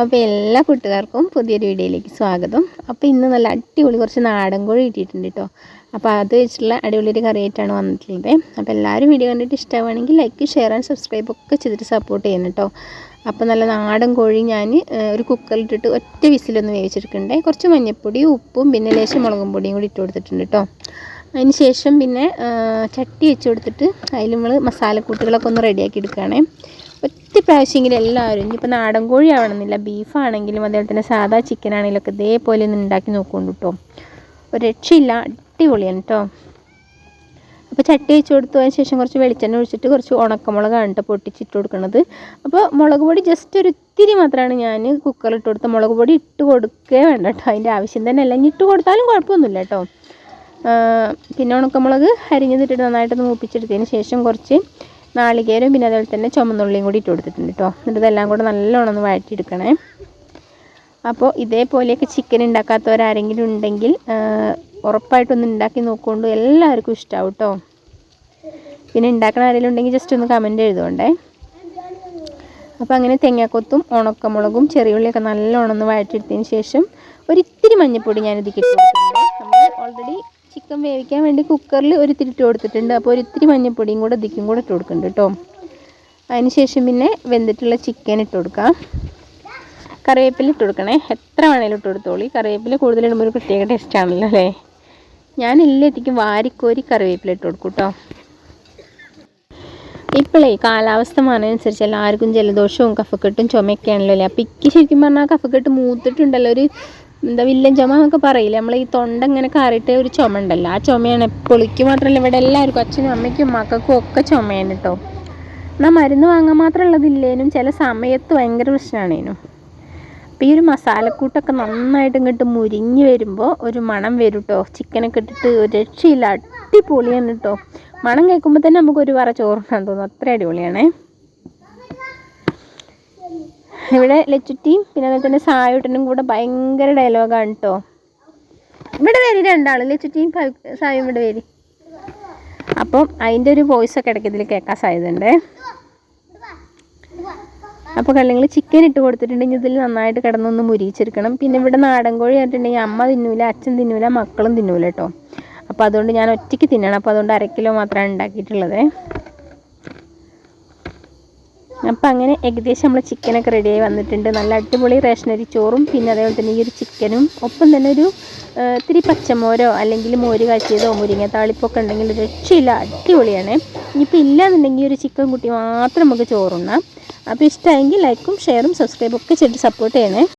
അപ്പോൾ എല്ലാ കൂട്ടുകാർക്കും പുതിയൊരു വീഡിയോയിലേക്ക് സ്വാഗതം. അപ്പോൾ ഇന്ന് നല്ല അടിപൊളി കുറച്ച് നാടൻ കോഴി കിട്ടിയിട്ടുണ്ട് കേട്ടോ അപ്പോൾ അത് വെച്ചിട്ടുള്ള അടിപൊളി ഒരു കറിയായിട്ടാണ് വന്നിട്ടുള്ളത്. അപ്പോൾ എല്ലാവരും വീഡിയോ കണ്ടിട്ട് ഇഷ്ടമാണെങ്കിൽ ലൈക്ക് ഷെയർ ആൻഡ് സബ്സ്ക്രൈബ് ഒക്കെ ചെയ്തിട്ട് സപ്പോർട്ട് ചെയ്യണം കേട്ടോ അപ്പോൾ നല്ല നാടൻ കോഴി ഞാൻ ഒരു കുക്കറിലിട്ടിട്ട് ഒറ്റ വിസിലൊന്ന് വേവിച്ചെടുക്കണ്ടേ. കുറച്ച് മഞ്ഞൾപ്പൊടി ഉപ്പും പിന്നെ ലേശം മുളകും പൊടിയും കൂടി ഇട്ട് കൊടുത്തിട്ടുണ്ട് കേട്ടോ അതിന് ശേഷം പിന്നെ ചട്ടി വെച്ച് കൊടുത്തിട്ട് അതിൽ നമ്മൾ മസാലക്കൂട്ടുകളൊക്കെ ഒന്ന് റെഡിയാക്കി എടുക്കുകയാണേ. ഒറ്റ പ്രാവശ്യമെങ്കിലും എല്ലാവരും ഇനിയിപ്പോൾ നാടൻ കോഴി ആവണമെന്നില്ല ബീഫാണെങ്കിലും അതേപോലെ തന്നെ സാധാ ചിക്കൻ ആണെങ്കിലും ഒക്കെ ഇതേപോലെ ഒന്ന് ഉണ്ടാക്കി നോക്കുകൊണ്ട് കേട്ടോ ഒരു രക്ഷയില്ല അടിപൊളിയാണ് കേട്ടോ അപ്പോൾ ചട്ടി വെച്ച് കൊടുത്തു അതിന് ശേഷം കുറച്ച് വെളിച്ചെണ്ണ ഒഴിച്ചിട്ട് കുറച്ച് ഉണക്കമുളകാണ് കേട്ടോ പൊട്ടിച്ചിട്ട് കൊടുക്കുന്നത് അപ്പോൾ മുളക് പൊടി ജസ്റ്റ് ഒരു ഇത്തിരി മാത്രമാണ് ഞാൻ കുക്കറിൽ ഇട്ട് കൊടുത്തത് മുളക് പൊടി ഇട്ട് കൊടുക്കേ വേണ്ട കേട്ടോ അതിന്റെ ആവശ്യം തന്നെ അല്ല. ഇനി ഇട്ട് കൊടുത്താലും കുഴപ്പമൊന്നുമില്ല കേട്ടോ പിന്നെ ഉണക്കമുളക് അരിഞ്ഞതിട്ടിട്ട് നന്നായിട്ടൊന്ന് മൂപ്പിച്ചെടുത്തതിന് ശേഷം കുറച്ച് നാളികേരം പിന്നെ അതുപോലെ തന്നെ ചുമന്നുള്ളിയും കൂടി ഇട്ട് കൊടുത്തിട്ടുണ്ട് കേട്ടോ എന്നിട്ട് ഇതെല്ലാം കൂടെ നല്ലോണം ഒന്ന് വഴറ്റിയെടുക്കണേ. അപ്പോൾ ഇതേപോലെയൊക്കെ ചിക്കൻ ഉണ്ടാക്കാത്തവരാരെങ്കിലും ഉണ്ടെങ്കിൽ ഉറപ്പായിട്ടൊന്ന് ഉണ്ടാക്കി നോക്കുകൊണ്ട് എല്ലാവർക്കും ഇഷ്ടമാവും കേട്ടോ പിന്നെ ഉണ്ടാക്കണ ആരെങ്കിലും ഉണ്ടെങ്കിൽ ജസ്റ്റ് ഒന്ന് കമന്റ് എഴുതുകൊണ്ടേ. അപ്പോൾ അങ്ങനെ തേങ്ങാക്കൊത്തും ഉണക്കമുളകും ചെറിയുള്ളിയൊക്കെ നല്ലോണം ഒന്ന് വഴറ്റിയെടുത്തതിന് ശേഷം ഒരിത്തിരി മഞ്ഞൾപ്പൊടി ഞാൻ കിട്ടും കൊടുത്തിട്ടുണ്ട് നമ്മൾ ഓൾറെഡി ചിക്കൻ വേവിക്കാൻ വേണ്ടി കുക്കറിൽ ഒരു തിരിട്ട് കൊടുത്തിട്ടുണ്ട്. അപ്പോൾ ഒരു ഇത്തിരി മഞ്ഞൾപ്പൊടിയും കൂടെ ഇതിക്കും കൂടെ ഇട്ട് കൊടുക്കുന്നുണ്ട് കേട്ടോ. അതിന് ശേഷം പിന്നെ വെന്തിട്ടുള്ള ചിക്കൻ ഇട്ട് കൊടുക്കാം. കറിവേപ്പില ഇട്ട് കൊടുക്കണേ. എത്ര വേണേലും ഇട്ട് കൊടുത്തോളി. കറിവേപ്പില കൂടുതലിടുമ്പോൾ ഒരു പ്രത്യേക ടേസ്റ്റ് ആണല്ലോ അല്ലേ? ഞാൻ എല്ലാറ്റിക്കും വാരിക്കോരി കറിവേപ്പില ഇട്ട് കൊടുക്കും കേട്ടോ. ഇപ്പോഴേ കാലാവസ്ഥ മാറുന്നതനുസരിച്ച് എല്ലാവർക്കും ജലദോഷവും കഫക്കെട്ടും ചുമയൊക്കെയാണല്ലോ അല്ലേ? അപ്പം ഇക്ക് ശരിക്കും പറഞ്ഞാൽ കഫക്കെട്ട് മൂത്തിട്ടുണ്ടല്ലോ. ഒരു എന്താ വില്ലൻ ചുമ എന്നൊക്കെ പറയില്ലേ? നമ്മൾ ഈ തൊണ്ട ഇങ്ങനെ കറിയിട്ട് ഒരു ചുമ ഉണ്ടല്ലോ ആ ചുമയാണ് പൊളിക്ക് മാത്രമല്ല ഇവിടെ എല്ലാവർക്കും അച്ഛനും അമ്മയ്ക്കും മക്കൾക്കും ഒക്കെ ചുമയാണ് കേട്ടോ. എന്നാൽ മരുന്ന് വാങ്ങാൻ മാത്രമുള്ളതില്ലേനും ചില സമയത്ത് ഭയങ്കര പ്രശ്നമാണേനും. അപ്പോൾ ഈ ഒരു മസാലക്കൂട്ടൊക്കെ നന്നായിട്ട് ഇങ്ങോട്ട് മുരിഞ്ഞ് വരുമ്പോൾ ഒരു മണം വരും കേട്ടോ. ചിക്കനൊക്കെ ഇട്ടിട്ട് ഒരു രക്ഷയില്ല അടിപൊളിയാണ് കേട്ടോ. മണം കേൾക്കുമ്പോൾ തന്നെ നമുക്ക് ഒരു വറ ചോറുണ്ടാൻ തോന്നും. അത്ര അടിപൊളിയാണേ. ഇവിടെ ലച്ചുറ്റിയും പിന്നെ അതുപോലെ തന്നെ സായുട്ടനും കൂടെ ഭയങ്കര ഡയലോഗാണ് കേട്ടോ ഇവിടെ വരി രണ്ടാളും ലച്ചുറ്റിയും സായും ഇവിടെ വരി. അപ്പം അതിന്റെ ഒരു വോയിസ് ഒക്കെ ഇടയ്ക്ക് ഇതിൽ കേൾക്കാൻ സാധ്യതയുണ്ട്. അപ്പോൾ കല്ലെങ്കിൽ ചിക്കൻ ഇട്ട് കൊടുത്തിട്ടുണ്ടെങ്കിൽ ഇതിൽ നന്നായിട്ട് കിടന്നൊന്ന് മുരിച്ചെടുക്കണം പിന്നെ ഇവിടെ നാടൻ കോഴി ആയിട്ടുണ്ടെങ്കിൽ അമ്മ തിന്നൂല അച്ഛൻ തിന്നൂല മക്കളും തിന്നൂല കേട്ടോ അപ്പോൾ അതുകൊണ്ട് ഞാൻ ഒറ്റയ്ക്ക് തിന്നണം. അപ്പോൾ അതുകൊണ്ട് അര കിലോ മാത്രമാണ് ഉണ്ടാക്കിയിട്ടുള്ളത്. അപ്പം അങ്ങനെ ഏകദേശം നമ്മൾ ചിക്കനൊക്കെ റെഡിയായി വന്നിട്ടുണ്ട്. നല്ല അടിപൊളി റേഷനരി ചോറും പിന്നെ അതേപോലെ തന്നെ ഈ ഒരു ചിക്കനും ഒപ്പം തന്നെ ഒരു ഇത്തിരി പച്ചമോരോ അല്ലെങ്കിൽ മോര് കാച്ചിയതോ മുരിങ്ങ താളിപ്പൊക്കെ ഉണ്ടെങ്കിൽ രക്ഷയില്ല. അടിപൊളിയാണ്. ഇനിയിപ്പോൾ ഇല്ലാന്നുണ്ടെങ്കിൽ ഒരു ചിക്കൻ കുട്ടി മാത്രം നമുക്ക് ചോറുണ്ണാം. അപ്പോൾ ഇഷ്ടമായെങ്കിൽ ലൈക്കും ഷെയറും സബ്സ്ക്രൈബും ഒക്കെ ചെയ്ത് സപ്പോർട്ട് ചെയ്യണേ.